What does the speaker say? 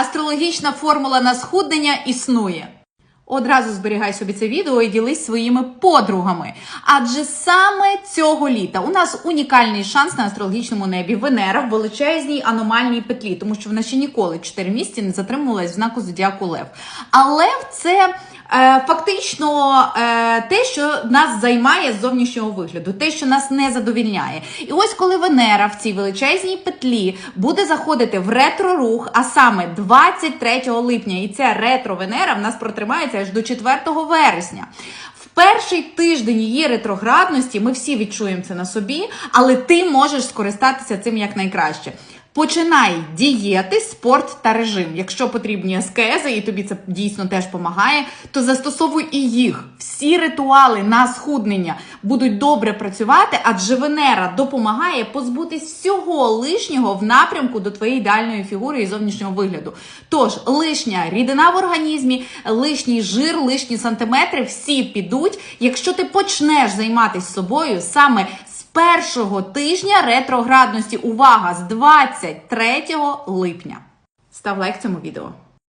Астрологічна формула на схуднення існує. Одразу зберігай собі це відео і ділись своїми подругами. Адже саме цього літа у нас унікальний шанс на астрологічному небі. Венера в величезній аномальній петлі, тому що вона ще ніколи 4 місяці не затримувалась в знаку зодіаку Лев. А Лев це. Е, Фактично е, те, що нас займає з зовнішнього вигляду, те, що нас не задовільняє. І ось коли Венера в цій величезній петлі буде заходити в ретро-рух, а саме 23 липня, і ця ретро-Венера в нас протримається аж до 4 вересня. Перший тиждень її ретроградності ми всі відчуємо це на собі, але ти можеш скористатися цим якнайкраще. Починай дієти, спорт та режим. Якщо потрібні аскези, і тобі це дійсно теж допомагає, то застосовуй і їх. Всі ритуали на схуднення будуть добре працювати, адже Венера допомагає позбутись всього лишнього в напрямку до твоєї ідеальної фігури і зовнішнього вигляду. Тож лишня рідина в організмі, лишній жир, лишні сантиметри всі підуть, якщо ти почнеш займатися собою саме першого тижня ретроградності. Увага з 23 липня. Став лайк цьому відео.